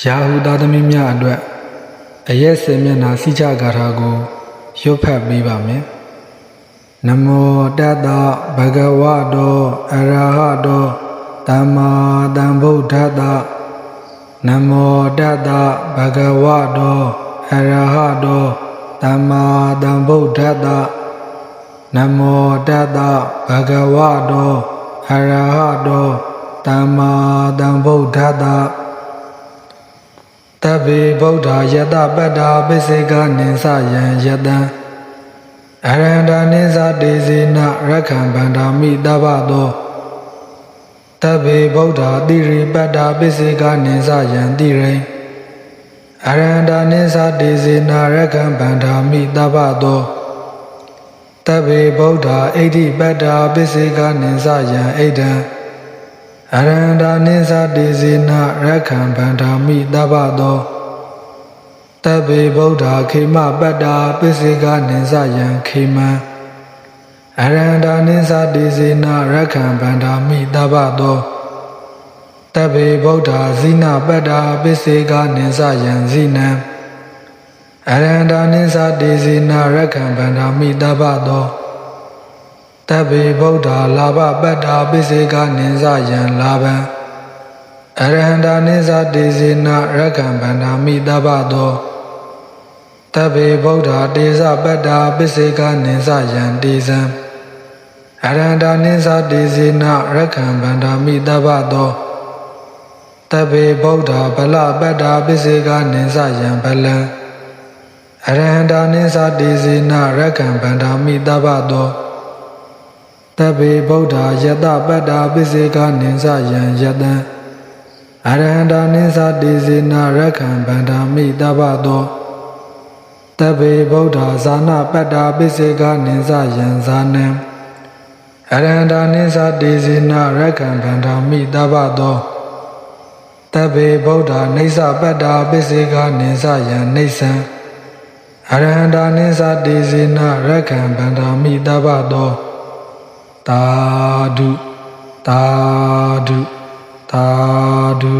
ရာဟုသားသမီးများအတွက်အရက်စင်မျက်နှာစိချဂါထာကိုရွတ်ဖတ်ပေးပါမယ်နမောတတ္တဗဂဝတောအရဟတောသမ္မာသမ္ဗုဒ္ဓတ္တနမောတတ္တဗဂဝတောအရဟတောသမ္မာသမ္ဗုဒ္ဓတ္တနမောတတ္တဗဂဝတောအရဟတောသမ္မာသမ္ဗုဒ္ဓတ္တ တဗ္ဗေဗုဒ္ဓယတပတ္တာပိစေကနိသယံယတံအရန္တာနိသတေဇေနရက္ခံဗန္ဓာမိတဗ္ဗသောတဗ္ဗေဗုဒ္ဓတိရိပတ္တာပိစေကနိသယံတိရိအရန္တာနိသတေဇေနရက္ခံဗန္ဓာမိတဗ္ဗသောတဗ္ဗေဗုဒ္ဓဣတိပတ္တာပိစေကနိသယံဣဒံ အရန္တာနိသတေဇေနရက္ခံဗန္ဓာမိတဗ္ဗသောတဗ္ဗေဗုဒ္ဓခေမပတ္တာပိစေကနိသယံခေမံအရန္တာနိသတေဇေနရက္ခံဗန္ဓာမိတဗ္ဗသောတဗ္ဗေဗုဒ္ဓဇိနပတ္တာပိစေကနိသယံဇိနံအရန္တာနိသတေဇေနရက္ခံဗန္ဓာမိတဗ္ဗသော တဗ္ဗေဗုဒ္ဓလာဘပတ္တာပိစေကနိသယံလာဘံအရဟန္တာနိသတေဇေနရက္ခံဗန္ဓာမိတဗ္ဗသောတဗ္ဗေဗုဒ္ဓတေဇပတ္တာပိစေကနိသယံတေဇံအရဟန္တာနိသတေဇေနရက္ခံဗန္ဓာမိတဗ္ဗသောတဗ္ဗေဗုဒ္ဓဗလပတ္တာပိစေကနိသယံဗလံအရဟန္တာနိသတေဇေနရက္ခံဗန္ဓာမိတဗ္ဗသော တဗ္ဗေဗုဒ္ဓယတပတ္တာပိစေကနိသယံယတံအရဟန္တာနိသတေဇေနရက္ခံဗန္ဓာမိတဗ္ဗသောတဗ္ဗေဗုဒ္ဓဇာနာပတ္တာပိစေကနိသယံဇာနံအရဟန္တာနိသတေဇေနရက္ခံဗန္ဓာမိတဗ္ဗသောတဗ္ဗေဗုဒ္ဓနေသပတ္တာပိစေကနိသယံနေသံအရဟန္တာနိသတေဇေနရက္ခံဗန္ဓာမိတဗ္ဗသော သာဓုသာဓုသာဓု